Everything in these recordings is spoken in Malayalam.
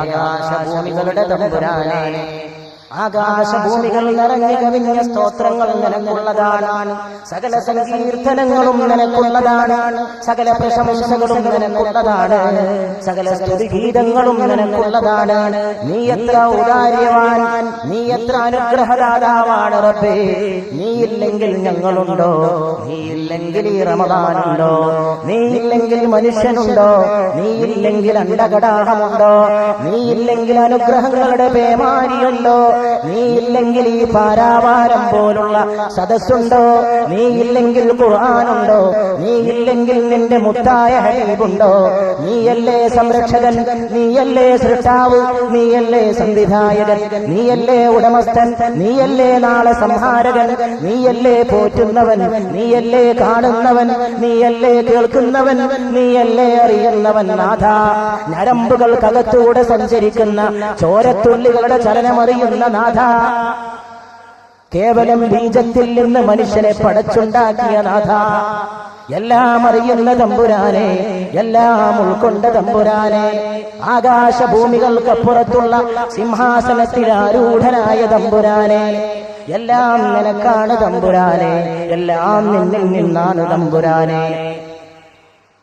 ആകാശഭൂമികളുടെ തമ്പുരാനാണ്. ആകാശഭൂമികൾ നിറഞ്ഞു കവിഞ്ഞ സ്തോത്രങ്ങൾ നിനക്കുള്ളതാണ് സകല സങ്കീർത്തനങ്ങളും നിനക്കുള്ളതാണ്. സകല പ്രശംസകളും നിനക്കുള്ളതാണ്. സകല സ്തുതിഗീതങ്ങളും നിനക്കുള്ളതാണ് നീ എത്ര ഉദാര്യവാൻ? നീ എത്ര അനുഗ്രഹദാതാവാണ് റബ്ബേ? നീ ഇല്ലെങ്കിൽ ഞങ്ങളുണ്ടോ? നീ ഇല്ലെങ്കിൽ ഈ റമദാനുണ്ടോ? നീ ഇല്ലെങ്കിൽ മനുഷ്യനുണ്ടോ? നീയില്ലെങ്കിൽ അണ്ടകടാഹമുണ്ടോ നീ ഇല്ലെങ്കിൽ അനുഗ്രഹങ്ങളുടെ പേമാരിയുണ്ടോ? നീ ഇല്ലെങ്കിൽ ഈ പാരാവാരം പോലുള്ള സദസ്സുണ്ടോ? നീ ഇല്ലെങ്കിൽ ഖുർആാനുണ്ടോ? നീ ഇല്ലെങ്കിൽ നിന്റെ മുത്തായ ഹൈബുണ്ടോ നീയല്ലേ സംരക്ഷകൻ? നീയല്ലേ സൃഷ്ടാവ്? നീയല്ലേ സംവിധായകൻ? നീയല്ലേ ഉടമസ്ഥൻ? നീയല്ലേ നാളെ സംഹാരകൻ? നീയല്ലേ പോറ്റുന്നവൻ? നീയല്ലേ കാണുന്നവൻ? നീയല്ലേ കേൾക്കുന്നവൻ? നീയല്ലേ അറിയുന്നവൻ? നാഥ ഞരമ്പുകൾക്കകത്തൂടെ സഞ്ചരിക്കുന്ന ചോരത്തുള്ളികളുടെ ചലനമറിയുന്ന നാഥ കേവലം ബീജത്തിൽ നിന്ന് മനുഷ്യനെ പടച്ചുണ്ടാക്കിയ നാഥ. എല്ലാം അറിയുന്ന തമ്പുരാനെ എല്ലാം ഉൾക്കൊണ്ട തമ്പുരാനെ. ആകാശഭൂമികൾക്കപ്പുറത്തുള്ള സിംഹാസനത്തിൽ ആരൂഢനായ തമ്പുരാനെ. എല്ലാം നിനക്കാണ് തമ്പുരാനെ. എല്ലാം നിന്നിൽ നിന്നാണ് തമ്പുരാനെ.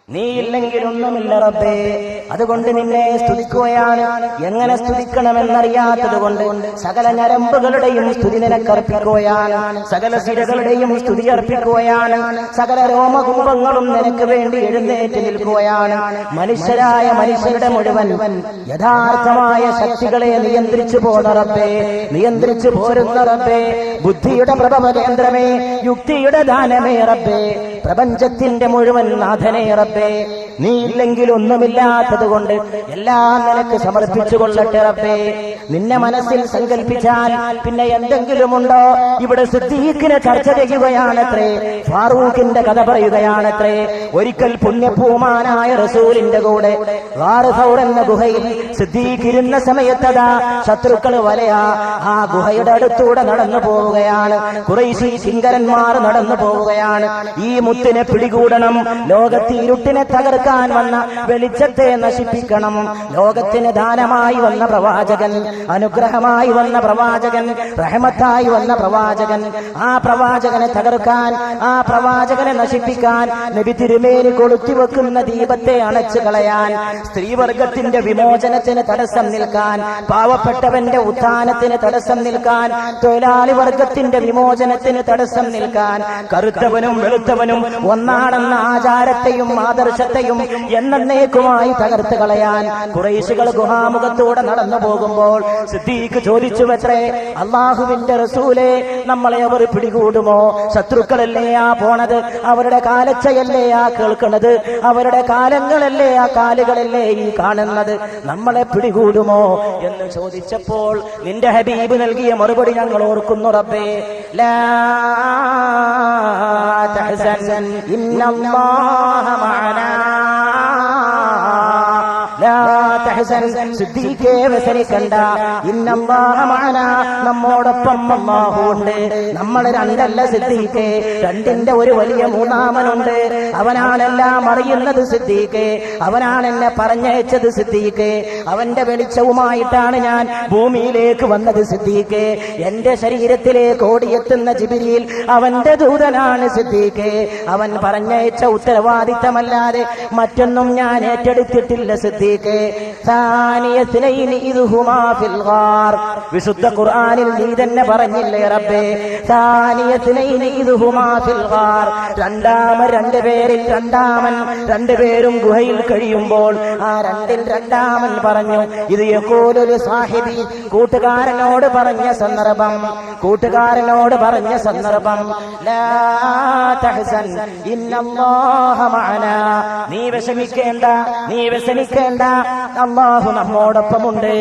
നീ ഇല്ലെങ്കിലൊന്നുമില്ല റബ്ബേ. അതുകൊണ്ട് നിന്നെ സ്തുതിക്കുകയാണ്. എങ്ങനെ സ്തുതിക്കണമെന്നറിയാത്തത് കൊണ്ട് സകല ഞരമ്പുകളുടെയും സ്തുതി നിനക്കർപ്പിക്കുകയാണ്. സകല സിരകളുടെയും സ്തുതി അർപ്പിക്കുകയാണ്. സകല രോമകുംഭങ്ങളും നിനക്ക് വേണ്ടി എഴുന്നേറ്റ് നിൽക്കുകയാണ്. മനുഷ്യരായ മനുഷ്യരുടെ മുഴുവൻ യഥാർത്ഥമായ ശക്തികളെ നിയന്ത്രിച്ചു പോന്നറപ്പേ നിയന്ത്രിച്ചു പോരുന്നറപ്പേ ബുദ്ധിയുടെ പ്രഭവ കേന്ദ്രമേ യുക്തിയുടെ ദാനമേ റബ്ബേ. പ്രപഞ്ചത്തിന്റെ മുഴുവൻ നാഥനെ റബ്ബേ. നീ ഇല്ലെങ്കിൽ ഒന്നുമില്ലാത്തത് കൊണ്ട് എല്ലാം നിനക്ക് സമർപ്പിച്ചു കൊള്ളട്ടെ റബ്ബേ. നിന്നെ മനസ്സിൽ സങ്കല്പിച്ചാൽ പിന്നെ എന്തെങ്കിലും ഉണ്ടോ ഇവിടെ സിദ്ദീഖിനെ ചർച്ച ചെയ്യുകയാണത്രേ. ഫാറൂഖിന്റെ കഥ പറയുകയാണത്രേ. ഒരിക്കൽ പുണ്യഭൂമാനായ റസൂലിന്റെ കൂടെ എന്ന ഗുഹയിൽ സിദ്ദീഖ് സമയത്തതാ ശത്രുക്കൾ വലയാ ആ ഗുഹയുടെ അടുത്തൂടെ നടന്നു പോവുകയാണ്. കുറേശ്ശി കിങ്കരന്മാർ നടന്നു പോവുകയാണ്. ഈ മുത്തിനെ പിടികൂടണം. ലോകത്ത് ഇരുട്ടിനെ തകർക്കാൻ വന്ന വെളിച്ചത്തെ നശിപ്പിക്കണം. ലോകത്തിന് ദാനമായി വന്ന പ്രവാചകൻ അനുഗ്രഹമായി വന്ന പ്രവാചകൻ റഹമത്തായി വന്ന പ്രവാചകൻ ആ പ്രവാചകനെ തകർക്കാൻ ആ പ്രവാചകനെ നശിപ്പിക്കാൻ നബി തിരുമേനി കൊളുത്തി വെക്കുന്ന ദീപത്തെ അണച്ചു കളയാൻ സ്ത്രീവർഗത്തിന്റെ വിമോചനത്തിന് തടസ്സം നിൽക്കാൻ പാവപ്പെട്ടവന്റെ ഉത്ഥാനത്തിന് തടസ്സം നിൽക്കാൻ തൊഴിലാളി വർഗത്തിന്റെ വിമോചനത്തിന് തടസ്സം നിൽക്കാൻ കറുത്തവനും വെളുത്തവനും ഒന്നാണെന്ന ആചാരത്തെയും ആദർശത്തെയും എന്നേക്കുമായി തകർത്ത് കളയാൻ കുറേശുകൾ ഗുഹാമുഖത്തൂടെ നടന്നു പോകുമ്പോൾ സിദ്ദീഖ് ചോദിച്ചു വെത്രേ അള്ളാഹുവിന്റെ റസൂലെ നമ്മളെ അവർ പിടികൂടുമോ? ശത്രുക്കളല്ലേ ആ പോണത്? അവരുടെ കാലച്ചയല്ലേ ആ കേൾക്കുന്നത് അവരുടെ കാലങ്ങളല്ലേ ആ കാലുകളല്ലേ ഈ കാണുന്നത്? നമ്മളെ പിടികൂടുമോ? എന്ന് ചോദിച്ചപ്പോൾ നിന്റെ ഹബീബ് നൽകിയ മറുപടി ഞങ്ങൾ ഓർക്കുന്നു റബ്ബേ. ലാ തഹ്സൻ. ഇന്നല്ലാഹ മഅനാ തഹ്സൻ സിദ്ദീഖേ കണ്ട. ഇന്നല്ലാഹ മഅനാ നമ്മോടൊപ്പം അമ്മാഹുണ്ട് നമ്മൾ രണ്ടല്ല സിദ്ദീഖേ. രണ്ടിന്റെ ഒരു വലിയ മൂന്നാമനുണ്ട്. അവനാണെല്ലാം അറിയുന്നത് സിദ്ദീഖേ. അവനാണ് എന്നെ പറഞ്ഞയച്ചത് സിദ്ദീഖേ. അവന്റെ വെളിച്ചവുമായിട്ടാണ് ഞാൻ ഭൂമിയിലേക്ക് വന്നത് സിദ്ദീഖേ. എന്റെ ശരീരത്തിലേക്ക് ഓടിയെത്തുന്ന ജിബിരിയിൽ അവന്റെ ദൂതനാണ് സിദ്ദീഖേ. അവൻ പറഞ്ഞയച്ച ഉത്തരവാദിത്തമല്ലാതെ മറ്റൊന്നും ഞാൻ ഏറ്റെടുത്തിട്ടില്ല സിദ്ദീഖേ. വിശുദ്ധ ഖുർആാനിൽ നീ തന്നെ പറഞ്ഞില്ലേ റബ്ബേ? സാനിയത്തിലൈനി രണ്ട് പേരിൽ രണ്ടാമൻ രണ്ടുപേരും ഗുഹയിൽ കഴിയുമ്പോൾ ആ രണ്ടിൽ രണ്ടാമൻ പറഞ്ഞു ഇത് യഖൂലുൽ സാഹിബി കൂട്ടുകാരനോട് പറഞ്ഞ സന്ദർഭം കൂട്ടുകാരനോട് പറഞ്ഞ സന്ദർഭം. നീ വിഷമിക്കേണ്ട നീ വിഷമിക്കേണ്ട. വ്യസനിക്കേണ്ട അള്ളാഹു നമ്മോടൊപ്പമുണ്ട്.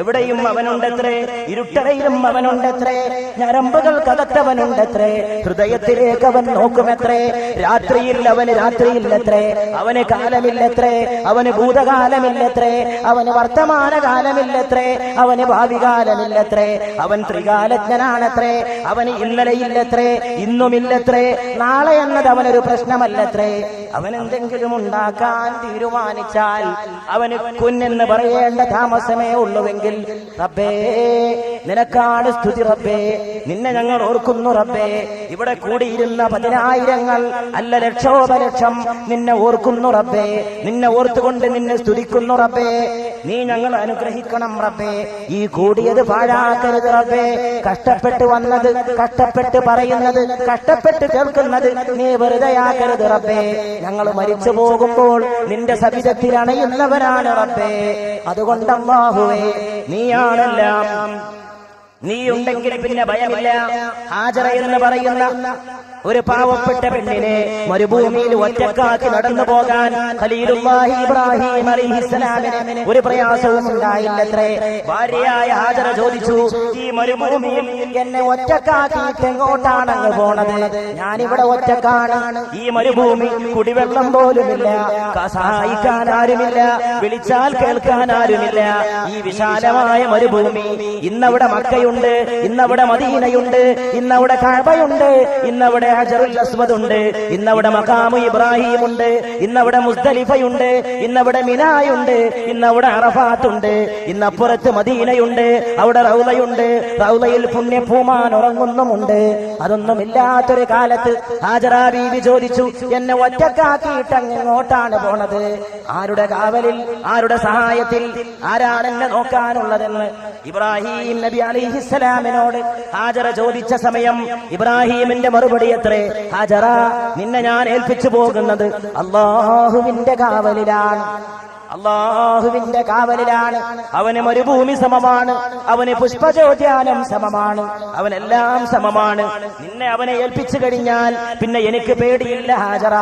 എവിടെയും അവനുണ്ടത്രേ ഇരുട്ടറയിലും അവനുണ്ടത്രേ ഞരമ്പുകൾ കതത്തവനുണ്ടത്രേ ഹൃദയത്തിലേക്ക് അവൻ നോക്കുമത്രേ രാത്രിയിൽ അവന് രാത്രിയില്ലത്രേ അവന് കാലമില്ലത്രേ അവന് ഭൂതകാലമില്ലത്രേ അവന് വർത്തമാനകാലമില്ലത്രേ അവന് ഭാവി കാലമില്ലത്രേ അവൻ ത്രികാലജ്ഞനാണത്രേ അവന് ഇന്നലെയില്ലത്രേ ഇന്നുമില്ലത്രേ നാളെ എന്നത് അവനൊരു പ്രശ്നമല്ലത്രേ. അവൻ എന്തെങ്കിലും ഉണ്ടാക്കാൻ തീരുമാനിച്ചാൽ അവന് കുന്നെന്ന് പറയേണ്ട താമസമേ ഉള്ളുവെങ്കിൽ റബ്ബേ നിനക്കാണ് സ്തുതി റബ്ബേ. നിന്നെ ഞങ്ങൾ ഓർക്കുന്നു റബ്ബേ. ഇവിടെ കൂടിയിരുന്ന പതിനായിരങ്ങൾ അല്ല ലക്ഷോപലക്ഷം നിന്നെ ഓർക്കുന്നു റബ്ബേ. നിന്നെ ഓർത്തുകൊണ്ട് നിന്നെ സ്തുതിക്കുന്നു റബ്ബേ. നീ ഞങ്ങൾ അനുഗ്രഹിക്കണം റബ്ബേ. ഈ കൂടിയത് പാഴാക്കരുത് റബ്ബേ. കഷ്ടപ്പെട്ട് വന്നത് കഷ്ടപ്പെട്ട് പറയുന്നത് കഷ്ടപ്പെട്ട് കേൾക്കുന്നത് നീ വെറുതെയാക്കരുത് റബ്ബേ. ഞങ്ങൾ മരിച്ചു പോകുമ്പോൾ നിന്റെ സവിധത്തിൽ അണയുന്നവരാണ് റബ്ബേ. അതുകൊണ്ട് നീയാണെല്ലാം. നീ ഉണ്ടെങ്കിൽ പിന്നെ ഭയമില്ല. ഹാജറ എന്ന് പറയുന്ന ഒരു പാവപ്പെട്ട പെണ്ണിനെ മരുഭൂമിയിൽ ഒറ്റക്കാക്കി നടന്നു പോകാൻ ഖലീലുല്ലാഹി ഇബ്രാഹിം അലൈഹിസ്സലാമിന് ഒരു പ്രയാസവും ഉണ്ടായില്ലത്രേ. ഭാര്യയായ ഹാജറ ചോദിച്ചു ഈ മരുഭൂമിയിൽ എന്നെ ഒറ്റക്കാക്കിയിട്ട് എങ്ങോട്ടാണ് അങ്ങ് പോണത്? ഞാനിവിടെ ഒറ്റക്കാണ്. ഈ മരുഭൂമി കുടിവെള്ളം പോലുമില്ല. സഹായിക്കാൻ ആരുമില്ല. വിളിച്ചാൽ കേൾക്കാൻ ആരുമില്ല. ഈ വിശാലമായ മരുഭൂമി ഇന്നവിടെ മക്കയുണ്ട് ഇന്നവിടെ മദീനയുണ്ട്. ഇന്നവിടെ കഴബയുണ്ട് ഇന്നവിടെ ഹജറുൽ അസ്വദ് ഉണ്ട് ഇന്നവിടെ മഖാമു ഇബ്രാഹിം ഉണ്ട് ഇന്നവിടെ മുസ്ദലിഫയുണ്ട്. ഇന്നവിടെ മിനായുണ്ട്. ഇന്നവിടെ അറഫാത്ത് ഉണ്ട് ഇന്നപ്പുറത്ത് മദീനയുണ്ട്. അവിടെ റൗലയുണ്ട് റൗലയിൽ പുണ്യഭൂമാൻ ഉറങ്ങുന്നുമുണ്ട്. അതൊന്നും ഇല്ലാത്തൊരു കാലത്ത് ഹാജറാ ബീവി ചോദിച്ചു എന്നെ ഒറ്റക്കാക്കിയിട്ട് അങ്ങോട്ടാണ് പോണത്? ആരുടെ കാവലിൽ ആരുടെ സഹായത്തിൽ? ആരാണെന്നെ നോക്കാനുള്ളതെന്ന്? ഇബ്രാഹിം നബി അലിഹിസ്സലാമിനോട് ഹാജറ ചോദിച്ച സമയം ഇബ്രാഹിമിന്റെ മറുപടി എത്രേ? ഹാജറ നിന്നെ ഞാൻ ഏൽപ്പിച്ചു പോകുന്നത് അള്ളാഹുവിന്റെ കാവലിലാണ്. അള്ളാഹുവിന്റെ കാവലിലാണ്. അവന് മരുഭൂമി സമമാണ്. അവന് പുഷ്പചോദ്യാനം സമമാണ്. അവനെല്ലാം സമമാണ്. നിന്നെ അവനെ ഏൽപ്പിച്ചു കഴിഞ്ഞാൽ പിന്നെ എനിക്ക് പേടിയില്ല ഹാജറ.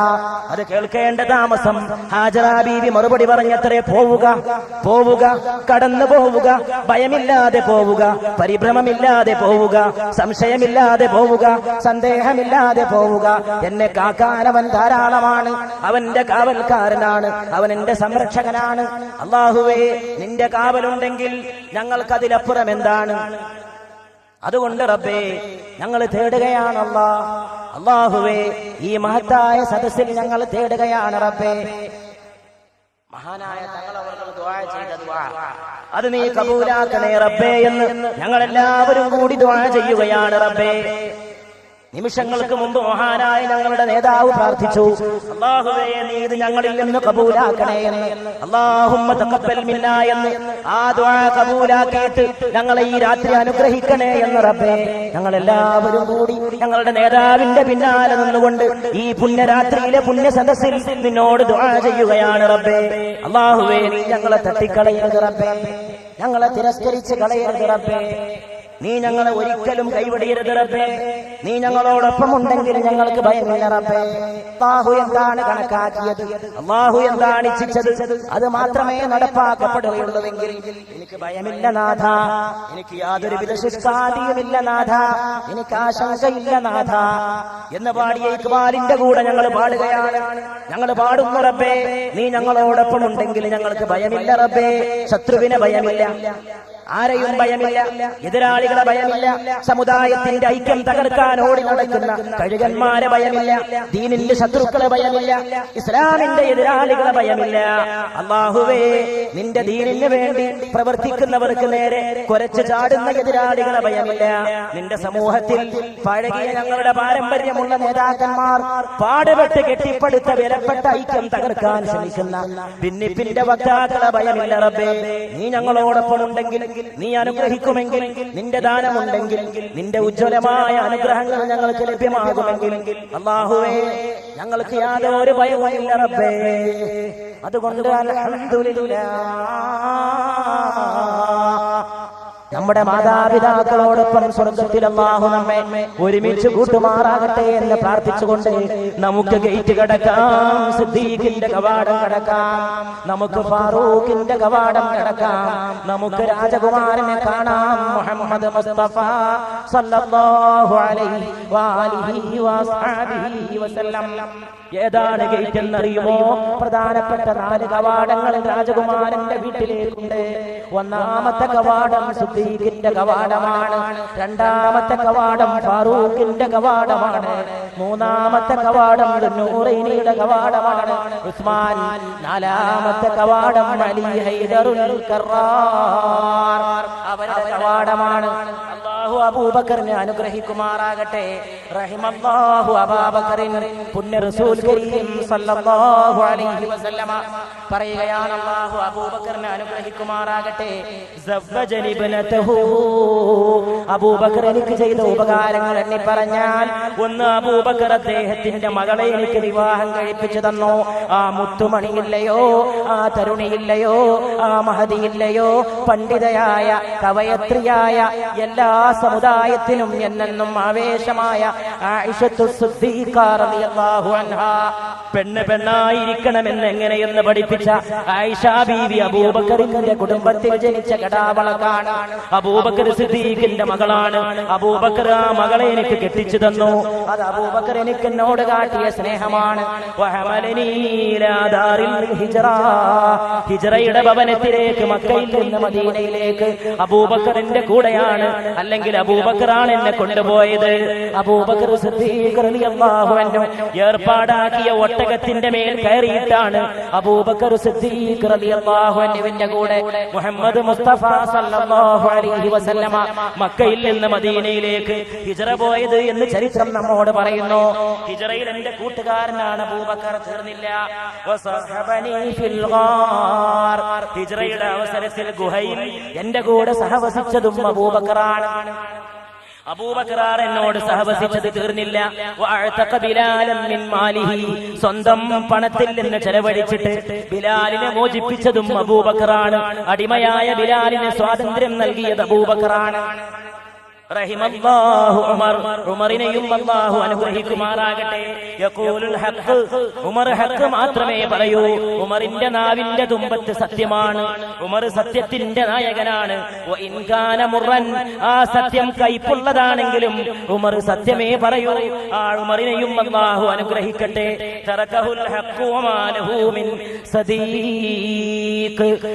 അത് കേൾക്കേണ്ട താമസം. ഹാജറ ബീവി മറുപടി പറഞ്ഞത്രേ പോവുക. പോവുക. കടന്നു പോവുക. ഭയമില്ലാതെ പോവുക. പരിഭ്രമമില്ലാതെ പോവുക. സംശയമില്ലാതെ പോവുക. സന്ദേഹമില്ലാതെ പോവുക. എന്നെ കാക്കാൻ അവൻ ധാരാളമാണ്. അവന്റെ കാവൽക്കാരനാണ്. അവൻ എന്റെ സംരക്ഷകനാണ്. അള്ളാഹുവേ നിന്റെ കാവലുണ്ടെങ്കിൽ ഞങ്ങൾക്കതിലപ്പുറം എന്താണ്? അതുകൊണ്ട് റബ്ബേ ഞങ്ങൾ തേടുകയാണ് അല്ലാ അള്ളാഹുവേ ഈ മഹത്തായ സദസ്സിൽ ഞങ്ങൾ തേടുകയാണ് റബ്ബേ. മഹാനായ അത് നീ കബൂലാക്കണേ റബ്ബേ എന്ന് ഞങ്ങൾ എല്ലാവരും കൂടി ദുആ ചെയ്യുകയാണ് റബ്ബേ. നിമിഷങ്ങൾക്ക് മുമ്പ് മഹാനായ ഞങ്ങളുടെ നേതാവ് പ്രാർത്ഥിച്ചു. അള്ളാഹുവേ നീ ഇത് ഞങ്ങളിൽ നിന്ന് കബൂലാക്കണേ എന്ന്. അള്ളാഹുമ്മ തഖബ്ബൽ മിന്നാ എന്ന്. ആ ദുആ കബൂലാക്കിയിട്ട് ഞങ്ങളെ ഈ രാത്രി അനുഗ്രഹിക്കണേ എന്ന് റബ്ബേ. ഞങ്ങൾ എല്ലാവരും കൂടി ഞങ്ങളുടെ നേതാവിന്റെ പിന്നാലെ നിന്നുകൊണ്ട് ഈ പുണ്യരാത്രിയിലെ പുണ്യ സദസ്സിൽ നിന്നോട് ദുആ ചെയ്യുകയാണ് റബ്ബേ. അള്ളാഹുവേ നീ ഞങ്ങളെ തട്ടിക്കളയരുത് റബ്ബേ. ഞങ്ങളെ തിരസ്കരിച്ച് കളയരുത് റബ്ബേ. നീ ഞങ്ങളെ ഒരിക്കലും കൈവിടയരുത് റബ്ബേ. നീ ഞങ്ങളോടൊപ്പം ഉണ്ടെങ്കിൽ ഞങ്ങൾക്ക് ഭയമില്ല റബ്ബേ. അള്ളാഹു എന്താണ് കണക്കാക്കിയത്? അള്ളാഹു എന്താണ് ഇച്ഛിച്ചത്? അത് മാത്രമേ നടപ്പാക്കപ്പെടുകയുള്ളൂവെങ്കിൽ എനിക്ക് ഭയമില്ല നാഥ. എനിക്ക് യാതൊരു വിധ ശുഷ്കാതിയുമില്ല നാഥ. എനിക്ക് ആശങ്കയില്ല നാഥ. എന്ന് പാടിയ ഇക്ബാലിന്റെ കൂടെ ഞങ്ങൾ പാടുകയാണ്. ഞങ്ങൾ പാടുന്നു റബ്ബേ. നീ ഞങ്ങളോടൊപ്പം ഉണ്ടെങ്കിൽ ഞങ്ങൾക്ക് ഭയമില്ല റബ്ബേ. ശത്രുവിനെ ഭയമില്ല. ആരെയും ഭയമില്ല. എതിരാളികളെ ഭയമില്ല. സമുദായത്തിന്റെ ഐക്യം തകർക്കാൻ ഓടി നടക്കുന്ന കഴുകന്മാരെ ഭയമില്ല. ദീനിന്റെ ശത്രുക്കളെ ഭയമില്ല. ഇസ്ലാമിന്റെ എതിരാളികളെ ഭയമില്ല. അള്ളാഹുവേ നിന്റെ ദീനിന് വേണ്ടി പ്രവർത്തിക്കുന്നവർക്ക് നേരെ കുരച്ചു ചാടുന്ന എതിരാളികളെ ഭയമില്ല. നിന്റെ സമൂഹത്തിൽ പഴകിയ ഞങ്ങളുടെ പാരമ്പര്യമുള്ള നേതാക്കന്മാർ പാടുപെട്ട് കെട്ടിപ്പടുത്ത വിലപ്പെട്ട ഐക്യം തകർക്കാൻ ശ്രമിക്കുന്ന ഭിന്നിപ്പിന്റെ വക്താക്കളെ ഭയമില്ല റബ്ബേ. നീ ഞങ്ങളോടൊപ്പം ഉണ്ടെങ്കിൽ നീ അനുഗ്രഹിക്കുമെങ്കിൽ നിന്റെ ദാനമുണ്ടെങ്കിൽ നിന്റെ ഉജ്ജ്വലമായ അനുഗ്രഹങ്ങൾ ഞങ്ങൾക്ക് ലഭ്യമാകുമെങ്കിൽ അള്ളാഹുവേ ഞങ്ങൾക്ക് യാതൊരു ഭയവുമില്ല റബ്ബേ. അതുകൊണ്ട് അൽഹംദുലില്ലാ. നമ്മുടെ മാതാപിതാക്കളോടൊപ്പം സ്വർഗത്തിൽ അള്ളാഹു നമ്മെ ഒരുമിച്ച് കൂട്ടുമാറാകട്ടെ എന്ന് പ്രാർത്ഥിച്ചുകൊണ്ട് നമുക്ക് ഗേറ്റ് കടക്കാം സിദ്ദീഖിന്റെ കവാടം കടക്കാം നമുക്ക് ഫാറൂഖിന്റെ കവാടം കടക്കാം നമുക്ക് രാജകുമാരനെ കാണാം മുഹമ്മദ് മുസ്തഫ സല്ലല്ലാഹു അലൈഹി വസല്ലം. ഏതാണ് ഗേറ്റ് എന്നറിയുമോ പ്രധാനപ്പെട്ട നാല് കവാടങ്ങൾ രാജകുമാരന്റെ വീട്ടിലേക്കുണ്ട്. ഒന്നാമത്തെ കവാടം സുദ്ദീഖിന്റെ കവാടമാണ്. രണ്ടാമത്തെ കവാടം ഫാറൂഖിന്റെ കവാടമാണ്. മൂന്നാമത്തെ കവാടം നൂറൈനിയുടെ കവാടമാണ്. ഉസ്മാൻ നാലാമത്തെ കവാടം അലി ഹൈദറുൽ കറാർ അവരുടെ കവാടമാണ് അബൂബക്കറിനെ അനുഗ്രഹിക്കുമാറാകട്ടെ. കരീം സല്ലല്ലാഹു അലൈഹി വസല്ലമ പറയുകയാണ് അബൂബക്കറിനെ അനുഗ്രഹിക്കുമാറാകട്ടെ. എനിക്ക് ചെയ്ത ഉപകാരങ്ങൾ എന്നെ പറഞ്ഞാൽ ഒന്ന് അബൂബക്കർ അദ്ദേഹത്തിന്റെ മകളെ എനിക്ക് വിവാഹം കഴിപ്പിച്ചു തന്നു. ആ മുത്തുമണിയില്ലയോ ആ തരുണിയില്ലയോ ആ മഹതിയില്ലയോ പണ്ഡിതയായ കവയത്രിയായ എല്ലാ സമുദായത്തിനും എന്നെന്നും ആവേശമായ പെണ്ണ് പെണ്ണായിരിക്കണമെന്ന് എങ്ങനെയെന്ന് പഠിപ്പിച്ച ആയിഷ ബീവി അബൂബക്കറിന്റെ കുടുംബത്തിൽ ജനിച്ച കടാവളക്കാണ് അബൂബക്കർ സിദ്ദീഖിന്റെ മകളാണ്. അബൂബക്കർ ആ മകളെ എനിക്ക് കെട്ടിച്ചു തന്നു. അത് അബൂബക്കർ എനിക്ക് എന്നോട് കാട്ടിയ സ്നേഹമാണ്. ഹിജറയുടെ ഭവനത്തിലേക്ക് മക്കയിൽ നിന്ന് മദീനയിലേക്ക് അബൂബക്കറിന്റെ കൂടെയാണ് അല്ലെങ്കിൽ അബൂബക്കറാണ് എന്നെ കൊണ്ടുപോയത്. അബൂബക്കർ ഏർപ്പാടാക്കിയ ഒട്ടകത്തിന്റെ മേൽ കയറിയിട്ടാണ് അബൂബക്കർ കൂടെ മുഹമ്മദ് മുസ്തഫ സല്ലല്ലാഹു അലൈഹി വസല്ലമ മക്കയിൽ നിന്ന് മദീനയിലേക്ക് ഹിജറ പോയത് എന്ന് ചരിത്രം നമ്മോട് പറയുന്നു. ഹിജറയിൽ എന്റെ കൂട്ടുകാരനാണ് അബൂബക്കർ തീർന്നില്ല. ഹിജറയുടെ അവസരത്തിൽ ഗുഹയിൽ എന്റെ കൂടെ സഹവസിച്ചതും അബൂബക്കറാണ്. അബൂബക്കറാർ എന്നോട് സഹവസിച്ചത് തീർന്നില്ല. സ്വന്തം പണത്തിൽ നിന്ന് ചെലവഴിച്ചിട്ട് ബിലാലിനെ മോചിപ്പിച്ചതും അബൂബക്കറാണ്. അടിമയായ ബിലാലിന് സ്വാതന്ത്ര്യം നൽകിയത് അബൂബക്കറാണ്. ഉമറിനെയും അല്ലാഹു അനുഗ്രഹിക്കുമാറാകട്ടെ. ഹഖ്. ഉമർ ഹഖ് മാത്രമേ പറയൂ ഉമറിന്റെ നാവിന്റെ തുമ്പത്ത് സത്യമാണ്. ഉമർ സത്യത്തിന്റെ നായകനാണ്. മുറൻ. ആ സത്യം കൈപ്പുള്ളതാണെങ്കിലും ഉമർ സത്യമേ പറയൂ ആ ഉമറിനെയും അല്ലാഹു അനുഗ്രഹിക്കട്ടെ.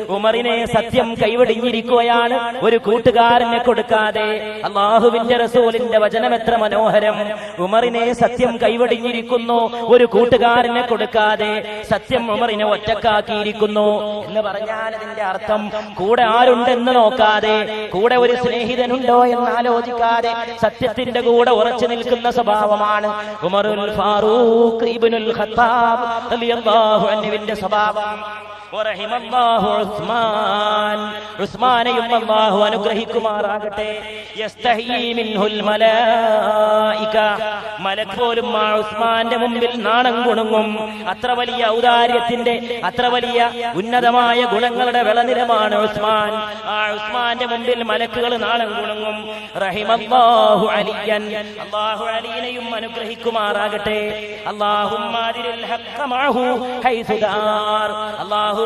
ഉമറിനെ സത്യം കൈവടിഞ്ഞിരിക്കുകയാണ്. ഒരു കൂട്ടുകാരനെ കൊടുക്കാതെ. അള്ളാഹുവിന്റെ റസൂലിന്റെ വചനം എത്ര മനോഹരം. ഉമറിനെ സത്യം കൈവടിഞ്ഞിരിക്കുന്നു. ഒരു കൂട്ടുകാരനെ കൊടുക്കാതെ സത്യം ഉമറിനെ ഒറ്റക്കാക്കിയിരിക്കുന്നു. എന്ന് പറഞ്ഞാൽ അതിന്റെ അർത്ഥം കൂടെ ആരുണ്ടെന്ന് നോക്കാതെ കൂടെ ഒരു സ്നേഹിതനുണ്ടോ എന്ന് ആലോചിക്കാതെ സത്യത്തിന്റെ കൂടെ ഉറച്ചു നിൽക്കുന്ന സ്വഭാവമാണ് ഉമറുൽ ഫാറൂഖ് ഇബ്നുൽ ഖത്താബ് റളിയല്ലാഹു അൻഹുവിന്റെ സ്വഭാവം. ഉസ്മാനെയും അള്ളാഹു അനുഗ്രഹിക്കുമാറാകട്ടെ. ഉസ്മാന്റെ മുമ്പിൽ നാണം കുണുങ്ങും. അത്ര വലിയ ഔദാര്യത്തിന്റെ അത്ര വലിയ ഉന്നതമായ ഗുണങ്ങളുടെ വിളനിലമാണ് ഉസ്മാൻ. ആ ഉസ്മാന്റെ മുമ്പിൽ മലക്കുകൾ നാണം കുണുങ്ങും. റഹിമല്ലാഹു അലിയൻ. അള്ളാഹു അലീനെയും അനുഗ്രഹിക്കുമാറാകട്ടെ. അള്ളാഹു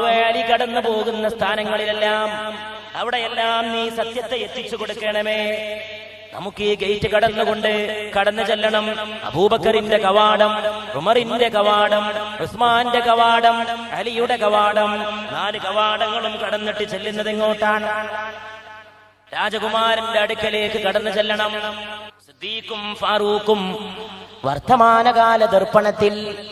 അലി കടന്നു പോകുന്ന സ്ഥാനങ്ങളിലെല്ലാം അവിടെയെല്ലാം നീ സത്യത്തെ എത്തിച്ചു കൊടുക്കണമേ. നമുക്ക് ഈ ഗേറ്റ് കടന്നുകൊണ്ട് കടന്നു ചെല്ലണം. അബൂബക്കറിന്റെ കവാടം ഉമറിന്റെ കവാടം ഉസ്മാന്റെ കവാടം അലിയുടെ കവാടം നാല് കവാടങ്ങളും കടന്നിട്ട് ചെല്ലുന്നത് എങ്ങോട്ടാണ് രാജകുമാരന്റെ അടുക്കലേക്ക് കടന്നു ചെല്ലണം. സിദ്ദീഖും ഫാറൂഖും വർത്തമാനകാല ദർപ്പണത്തിൽ